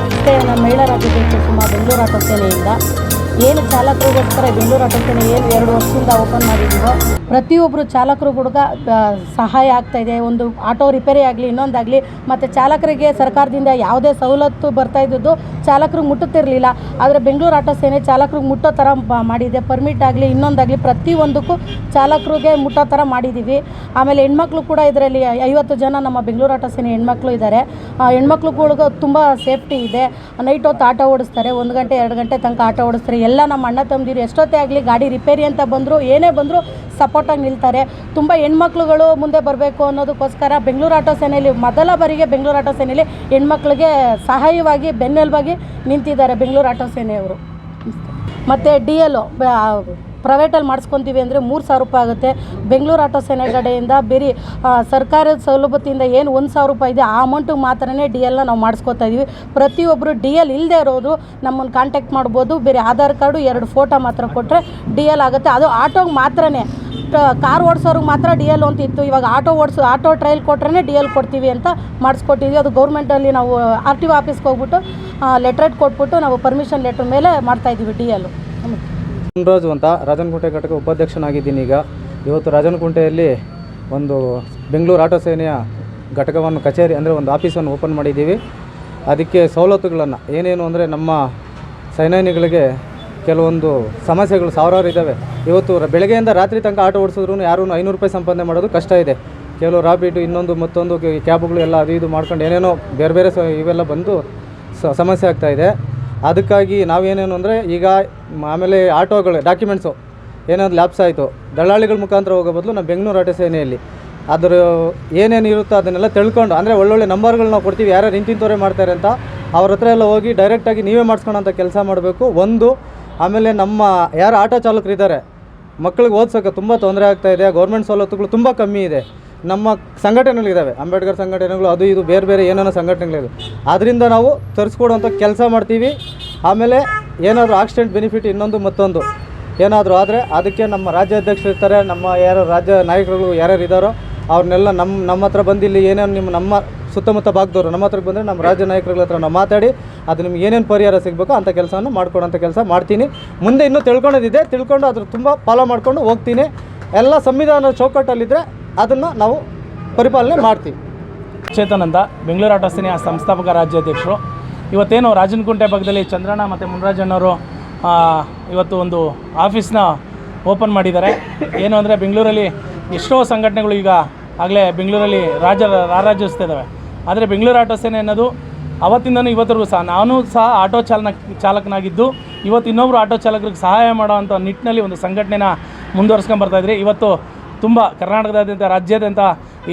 ನಮಸ್ತೆ ನಾನು ಮಹಿಳಾ ರಾಜ್ಯಾಧ್ಯಕ್ಷ ಸುಮಾ ಬೆಂಗಳೂರು ಆಟೋ ಸೇನೆಯಿಂದ ಏನು ಚಾಲಕರಿಗೋಸ್ಕರ ಬೆಂಗಳೂರು ಆಟೋ ಸೇನೆ ಏನು ಎರಡು ವರ್ಷದಿಂದ ಓಪನ್ ಮಾಡಿದ್ದೀವೋ ಪ್ರತಿಯೊಬ್ಬರು ಚಾಲಕರು ಹುಡುಗ ಸಹಾಯ ಆಗ್ತಾ ಇದೆ. ಒಂದು ಆಟೋ ರಿಪೇರಿ ಆಗಲಿ, ಇನ್ನೊಂದಾಗಲಿ, ಮತ್ತು ಚಾಲಕರಿಗೆ ಸರ್ಕಾರದಿಂದ ಯಾವುದೇ ಸವಲತ್ತು ಬರ್ತಾ ಇದ್ದದ್ದು ಚಾಲಕರು ಮುಟ್ಟುತ್ತಿರಲಿಲ್ಲ. ಆದರೆ ಬೆಂಗಳೂರು ಆಟೋ ಸೇನೆ ಚಾಲಕರಿಗೆ ಮುಟ್ಟೋ ಥರ ಮಾಡಿದೆ. ಪರ್ಮಿಟ್ ಆಗಲಿ, ಇನ್ನೊಂದಾಗಲಿ ಪ್ರತಿಯೊಂದಕ್ಕೂ ಚಾಲಕರಿಗೆ ಮುಟ್ಟೋ ಥರ ಮಾಡಿದ್ದೀವಿ ಆಮೇಲೆ ಹೆಣ್ಮಕ್ಳು ಕೂಡ ಇದರಲ್ಲಿ ಐವತ್ತು ಜನ ನಮ್ಮ ಬೆಂಗಳೂರು ಆಟೋ ಸೇನೆ ಹೆಣ್ಮಕ್ಳು ಇದ್ದಾರೆ ಹೆಣ್ಮಕ್ಳುಗಳಿಗೂ ತುಂಬ ಸೇಫ್ಟಿ ಇದೆ. ನೈಟ್ ಹೊತ್ತು ಆಟೋ ಓಡಿಸ್ತಾರೆ. ಒಂದು ಗಂಟೆ, ಎರಡು ಗಂಟೆ ತನಕ ಆಟೋ ಓಡಿಸ್ತಾರೆ. ಎಲ್ಲ ನಮ್ಮ ಅಣ್ಣ ತಮ್ಮದಿರು ಎಷ್ಟೊತ್ತೇ ಆಗಲಿ ಗಾಡಿ ರಿಪೇರಿ ಅಂತ ಬಂದರು, ಏನೇ ಬಂದರೂ ಸಪೋರ್ಟಾಗಿ ನಿಲ್ತಾರೆ. ತುಂಬ ಹೆಣ್ಮಕ್ಳುಗಳು ಮುಂದೆ ಬರಬೇಕು ಅನ್ನೋದಕ್ಕೋಸ್ಕರ ಬೆಂಗಳೂರು ಆಟೋ ಸೇನೆಯಲ್ಲಿ, ಮೊದಲ ಬಾರಿಗೆ ಬೆಂಗಳೂರು ಆಟೋ ಸೇನೆಯಲ್ಲಿ ಹೆಣ್ಮಕ್ಳಿಗೆ ಸಹಾಯವಾಗಿ, ಬೆನ್ನೆಲುಬಾಗಿ ನಿಂತಿದ್ದಾರೆ ಬೆಂಗಳೂರು ಆಟೋ ಸೇನೆಯವರು. ಮತ್ತು ಡಿ ಎಲ್ ಪ್ರೈವೇಟಲ್ಲಿ ಮಾಡಿಸ್ಕೊತೀವಿ ಅಂದರೆ ಮೂರು ಸಾವಿರ ರೂಪಾಯಿ ಆಗುತ್ತೆ. ಬೆಂಗಳೂರು ಆಟೋ ಸೇನೆ ಕಡೆಯಿಂದ ಬೇರೆ ಸರ್ಕಾರದ ಸೌಲಭ್ಯದಿಂದ ಏನು ಒಂದು ಸಾವಿರ ರೂಪಾಯಿ ಇದೆ, ಆ ಅಮೌಂಟಿಗೆ ಮಾತ್ರನೇ ಡಿ ಎಲ್ನ ನಾವು ಮಾಡಿಸ್ಕೊತಾ ಇದ್ದೀವಿ ಪ್ರತಿಯೊಬ್ಬರು ಡಿ ಎಲ್ ಇಲ್ಲದೆ ಇರೋದು ನಮ್ಮನ್ನು ಕಾಂಟ್ಯಾಕ್ಟ್ ಮಾಡ್ಬೋದು. ಬೇರೆ ಆಧಾರ್ ಕಾರ್ಡು ಎರಡು ಫೋಟೋ ಮಾತ್ರ ಕೊಟ್ಟರೆ ಡಿ ಎಲ್ ಆಗುತ್ತೆ. ಅದು ಆಟೋಗೆ ಮಾತ್ರನೇ. ಕಾರ್ ಓಡಿಸೋರಿಗೆ ಮಾತ್ರ ಡಿ ಎಲ್ ಅಂತ ಇತ್ತು. ಇವಾಗ ಆಟೋ ಓಡಿಸೋ ಆಟೋ ಟ್ರೈಲ್ ಕೊಟ್ರೆ ಡಿ ಎಲ್ ಕೊಡ್ತೀವಿ ಅಂತ ಮಾಡಿಸ್ಕೊಟ್ಟಿದ್ವಿ. ಅದು ಗೌರ್ಮೆಂಟಲ್ಲಿ ನಾವು ಆರ್ ಟಿ ಒ ಆಫೀಸ್ಗೆ ಹೋಗ್ಬಿಟ್ಟು ಲೆಟ್ರೇಟ್ ಕೊಟ್ಬಿಟ್ಟು ನಾವು ಪರ್ಮಿಷನ್ ಲೆಟ್ರ್ ಮೇಲೆ ಮಾಡ್ತಾಯಿದ್ದೀವಿ ಡಿ ಎಲ್ ರಾಜು ಅಂತ ರಾಜನಕುಂಟೆ ಘಟಕ ಉಪಾಧ್ಯಕ್ಷನಾಗಿದ್ದೀನಿ ಈಗ. ಇವತ್ತು ರಾಜನಕುಂಟೆಯಲ್ಲಿ ಒಂದು ಬೆಂಗಳೂರು ಆಟೋ ಸೇನೆಯ ಘಟಕವನ್ನು ಕಚೇರಿ ಅಂದರೆ ಒಂದು ಆಫೀಸನ್ನು ಓಪನ್ ಮಾಡಿದ್ದೀವಿ. ಅದಕ್ಕೆ ಸವಲತ್ತುಗಳನ್ನು ಏನೇನು ಅಂದರೆ ನಮ್ಮ ಸೈನಾನಿಗಳಿಗೆ ಕೆಲವೊಂದು ಸಮಸ್ಯೆಗಳು ಸಾವಿರಾರು ಇದ್ದಾವೆ. ಇವತ್ತು ಬೆಳಗ್ಗೆಯಿಂದ ರಾತ್ರಿ ತನಕ ಆಟೋ ಓಡಿಸಿದ್ರು ಯಾರೂ ಐನೂರು ರೂಪಾಯಿ ಸಂಪಾದನೆ ಮಾಡೋದು ಕಷ್ಟ ಇದೆ. ಕೆಲವು ರಾಬಿಟು ಇನ್ನೊಂದು ಮತ್ತೊಂದು ಕ್ಯಾಬ್ಗಳು ಎಲ್ಲ ಅದು ಇದು ಮಾಡ್ಕೊಂಡು ಏನೇನೋ ಬೇರೆ ಬೇರೆ ಇವೆಲ್ಲ ಬಂದು ಸಮಸ್ಯೆ ಆಗ್ತಾಯಿದೆ ಅದಕ್ಕಾಗಿ ನಾವೇನೇನು ಅಂದರೆ ಈಗ ಆಮೇಲೆ ಆಟೋಗಳು ಡಾಕ್ಯುಮೆಂಟ್ಸು ಏನಾದ್ರು ಲ್ಯಾಪ್ಸ್ ಆಯಿತು ದಳ್ಳಾಳಿಗಳ ಮುಖಾಂತರ ಹೋಗೋ ಬದಲು ನಾವು ಬೆಂಗಳೂರು ಆಟೋ ಸೇನೆಯಲ್ಲಿ. ಅದರ ಏನೇನು ಇರುತ್ತೋ ಅದನ್ನೆಲ್ಲ ತಿಳ್ಕೊಂಡು, ಅಂದರೆ ಒಳ್ಳೊಳ್ಳೆ ನಂಬರ್ಗಳು ನಾವು ಕೊಡ್ತೀವಿ, ಯಾರ್ಯಾರು ಇಂತಿಂತವರೇ ಮಾಡ್ತಾರೆ ಅಂತ, ಅವ್ರ ಹತ್ರ ಎಲ್ಲ ಹೋಗಿ ಡೈರೆಕ್ಟಾಗಿ ನೀವೇ ಮಾಡಿಸ್ಕೊಳೋಂಥ ಕೆಲಸ ಮಾಡಬೇಕು. ಒಂದು, ಆಮೇಲೆ ನಮ್ಮ ಯಾರು ಆಟೋ ಚಾಲಕರಿದ್ದಾರೆ ಮಕ್ಕಳಿಗೆ ಓದ್ಸೋಕ್ಕೆ ತುಂಬ ತೊಂದರೆ ಆಗ್ತಾಯಿದೆ ಗೌರ್ಮೆಂಟ್ ಸವಲತ್ತುಗಳು ತುಂಬ ಕಮ್ಮಿ ಇದೆ. ನಮ್ಮ ಸಂಘಟನೆಗಳಿದ್ದಾವೆ. ಅಂಬೇಡ್ಕರ್ ಸಂಘಟನೆಗಳು, ಅದು ಇದು, ಬೇರೆ ಬೇರೆ ಏನೇನೋ ಸಂಘಟನೆಗಳಿದೆ. ಅದರಿಂದ ನಾವು ತರಿಸ್ಕೊಡುವಂಥ ಕೆಲಸ ಮಾಡ್ತೀವಿ. ಆಮೇಲೆ ಏನಾದರೂ ಆಕ್ಸಿಡೆಂಟ್ ಬೆನಿಫಿಟ್ ಇನ್ನೊಂದು ಮತ್ತೊಂದು. ಏನಾದರೂ ಆದರೆ ಅದಕ್ಕೆ ನಮ್ಮ ರಾಜ್ಯಾಧ್ಯಕ್ಷರು ಇರ್ತಾರೆ, ನಮ್ಮ ಯಾರು ರಾಜ್ಯ ನಾಯಕರುಗಳು ಯಾರ್ಯಾರು ಇದ್ದಾರೋ ಅವ್ರನ್ನೆಲ್ಲ ನಮ್ಮ ನಮ್ಮ ಹತ್ರ ಬಂದು ಇಲ್ಲಿ ಏನೇನು ನಿಮ್ಮ, ನಮ್ಮ ಸುತ್ತಮುತ್ತ ಭಾಗದವರು ನಮ್ಮ ಹತ್ರಕ್ಕೆ ಬಂದರೆ ನಮ್ಮ ರಾಜ್ಯ ನಾಯಕರುಗಳ ಹತ್ರ ನಾವು ಮಾತಾಡಿ, ಅದು ನಿಮ್ಗೆ ಏನೇನು ಪರಿಹಾರ ಸಿಗಬೇಕು ಅಂಥ ಕೆಲಸವನ್ನು ಮಾಡ್ಕೊಡೋಂಥ ಕೆಲಸ ಮಾಡ್ತೀನಿ. ಮುಂದೆ ಇನ್ನೂ ತಿಳ್ಕೊಳ್ಳೋದಿದೆ ತಿಳ್ಕೊಂಡು ಅದ್ರ ತುಂಬ ಫಾಲೋ ಮಾಡಿಕೊಂಡು ಹೋಗ್ತೀನಿ. ಎಲ್ಲ ಸಂವಿಧಾನ ಚೌಕಟ್ಟಲ್ಲಿದ್ದರೆ ಅದನ್ನು ನಾವು ಪರಿಪಾಲನೆ ಮಾಡ್ತೀವಿ. ಚೇತನಂದ, ಬೆಂಗಳೂರು ಆಟೋ ಸೇನೆಯ ಸಂಸ್ಥಾಪಕ ರಾಜ್ಯಾಧ್ಯಕ್ಷರು. ಇವತ್ತೇನು ರಾಜನಕುಂಟೆ ಭಾಗದಲ್ಲಿ ಚಂದ್ರಣ್ಣ ಮತ್ತು ಮುನರಾಜಣ್ಣವರು ಇವತ್ತು ಒಂದು ಆಫೀಸ್ನ ಓಪನ್ ಮಾಡಿದ್ದಾರೆ. ಏನು ಅಂದರೆ ಬೆಂಗಳೂರಲ್ಲಿ ಎಷ್ಟೋ ಸಂಘಟನೆಗಳು ಈಗ ಆಗಲೇ ಬೆಂಗಳೂರಲ್ಲಿ ರಾಜ ರಾರಾಜಿಸ್ತಾ ಇದ್ದಾವೆ ಆದರೆ ಬೆಂಗಳೂರು ಆಟೋ ಸೇನೆ ಅನ್ನೋದು ಅವತ್ತಿಂದನೂ ಇವತ್ತರೆಗೂ ಸಹ, ನಾನು ಸಹ ಆಟೋ ಚಾಲನ ಚಾಲಕನಾಗಿದ್ದು, ಇವತ್ತು ಇನ್ನೊಬ್ಬರು ಆಟೋ ಚಾಲಕರಿಗೆ ಸಹಾಯ ಮಾಡೋವಂಥ ನಿಟ್ಟಿನಲ್ಲಿ ಒಂದು ಸಂಘಟನೆನ ಮುಂದುವರ್ಸ್ಕೊಂಡು ಬರ್ತಾ ಇದ್ರಿ. ಇವತ್ತು ತುಂಬ ಕರ್ನಾಟಕದಾದ್ಯಂತ ರಾಜ್ಯಾದ್ಯಂತ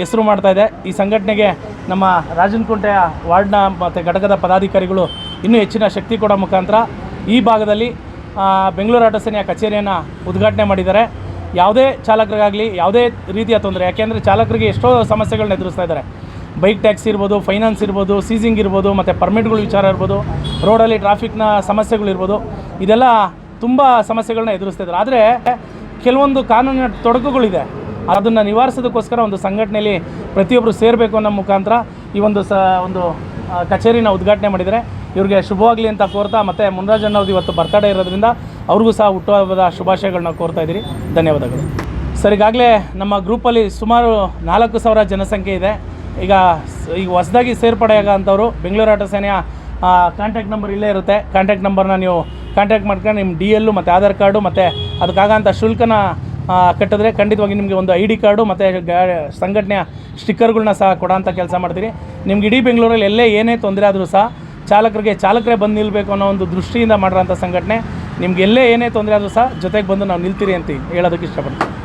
ಹೆಸರು ಮಾಡ್ತಾ ಇದೆ. ಈ ಸಂಘಟನೆಗೆ ನಮ್ಮ ರಾಜನಕೋಟೆಯ ವಾರ್ಡ್ನ ಮತ್ತು ಘಟಕದ ಪದಾಧಿಕಾರಿಗಳು ಇನ್ನೂ ಹೆಚ್ಚಿನ ಶಕ್ತಿ ಕೊಡೋ ಮುಖಾಂತರ ಈ ಭಾಗದಲ್ಲಿ ಬೆಂಗಳೂರು ಆಟೋ ಸೇನೆಯ ಕಚೇರಿಯನ್ನು ಉದ್ಘಾಟನೆ ಮಾಡಿದ್ದಾರೆ. ಯಾವುದೇ ಚಾಲಕರಿಗಾಗಲಿ, ಯಾವುದೇ ರೀತಿಯ ತೊಂದರೆ, ಯಾಕೆಂದರೆ ಚಾಲಕರಿಗೆ ಎಷ್ಟೋ ಸಮಸ್ಯೆಗಳನ್ನ ಎದುರಿಸ್ತಾ ಇದ್ದಾರೆ. ಬೈಕ್ ಟ್ಯಾಕ್ಸ್ ಇರ್ಬೋದು, ಫೈನಾನ್ಸ್ ಇರ್ಬೋದು, ಸೀಸಿಂಗ್ ಇರ್ಬೋದು, ಮತ್ತು ಪರ್ಮಿಟ್ಗಳ ವಿಚಾರ ಇರ್ಬೋದು, ರೋಡಲ್ಲಿ ಟ್ರಾಫಿಕ್ನ ಸಮಸ್ಯೆಗಳಿರ್ಬೋದು ಇದೆಲ್ಲ ತುಂಬ ಸಮಸ್ಯೆಗಳನ್ನ ಎದುರಿಸ್ತಾ ಇದ್ದಾರೆ. ಆದರೆ ಕೆಲವೊಂದು ಕಾನೂನಿನ ತೊಡಕುಗಳಿದೆ. ಅದನ್ನು ನಿವಾರಿಸೋದಕ್ಕೋಸ್ಕರ ಒಂದು ಸಂಘಟನೆಯಲ್ಲಿ ಪ್ರತಿಯೊಬ್ಬರು ಸೇರಬೇಕು ಅನ್ನೋ ಮುಖಾಂತರ ಈ ಒಂದು ಸ, ಒಂದು ಕಚೇರಿನ ಉದ್ಘಾಟನೆ ಮಾಡಿದರೆ ಇವ್ರಿಗೆ ಶುಭವಾಗಲಿ ಅಂತ ಕೋರ್ತಾ ಮತ್ತು ಮುನರಾಜಣ್ಣವ್ರದ್ದು ಇವತ್ತು ಬರ್ತಡೇ ಇರೋದ್ರಿಂದ ಅವ್ರಿಗೂ ಸಹ ಹುಟ್ಟುಹಬ್ಬದ ಶುಭಾಶಯಗಳನ್ನ ಕೋರ್ತಾ ಇದ್ದೀರಿ. ಧನ್ಯವಾದಗಳು. ಸರ್, ಈಗಾಗಲೇ ನಮ್ಮ ಗ್ರೂಪಲ್ಲಿ ಸುಮಾರು ನಾಲ್ಕು ಸಾವಿರ ಜನಸಂಖ್ಯೆ ಇದೆ. ಈಗ ಈಗ ಹೊಸದಾಗಿ ಸೇರ್ಪಡೆಯಾಗ ಅಂಥವರು ಬೆಂಗಳೂರು ಆಟೋ ಸೇನೆಯ ಕಾಂಟ್ಯಾಕ್ಟ್ ನಂಬರ್ ಇಲ್ಲೇ ಇರುತ್ತೆ. ಕಾಂಟ್ಯಾಕ್ಟ್ ನಂಬರ್ನ ನೀವು ಕಾಂಟ್ಯಾಕ್ಟ್ ಮಾಡ್ಕೊಂಡು ನಿಮ್ಮ ಡಿ ಎಲ್ಲು ಮತ್ತು ಆಧಾರ್ ಕಾರ್ಡು ಮತ್ತು ಅದಕ್ಕಾಗಂಥ ಶುಲ್ಕನ ಕಟ್ಟಿದ್ರೆ ಖಂಡಿತವಾಗಿ ನಿಮಗೆ ಒಂದು ಐ ಡಿ ಕಾರ್ಡು ಮತ್ತು ಸಂಘಟನೆಯ ಸ್ಟಿಕ್ಕರ್ಗಳನ್ನ ಸಹ ಕೊಡೋಂಥ ಕೆಲಸ ಮಾಡ್ತೀರಿ. ನಿಮ್ಗೆ ಇಡೀ ಬೆಂಗಳೂರಲ್ಲಿ ಎಲ್ಲೇ ಏನೇ ತೊಂದರೆ ಆದರೂ ಸಹ ಚಾಲಕರಿಗೆ, ಚಾಲಕರೇ ಬಂದು ನಿಲ್ಲಬೇಕು ಅನ್ನೋ ಒಂದು ದೃಷ್ಟಿಯಿಂದ ಮಾಡಿರೋಂಥ ಸಂಘಟನೆ. ನಿಮ್ಗೆ ಎಲ್ಲೇ ಏನೇ ತೊಂದರೆ ಆದರೂ ಸಹ ಜೊತೆಗೆ ಬಂದು ನಾವು ನಿಲ್ತೀರಿ ಅಂತ ಹೇಳೋದಕ್ಕೆ ಇಷ್ಟಪಡ್ತೀನಿ.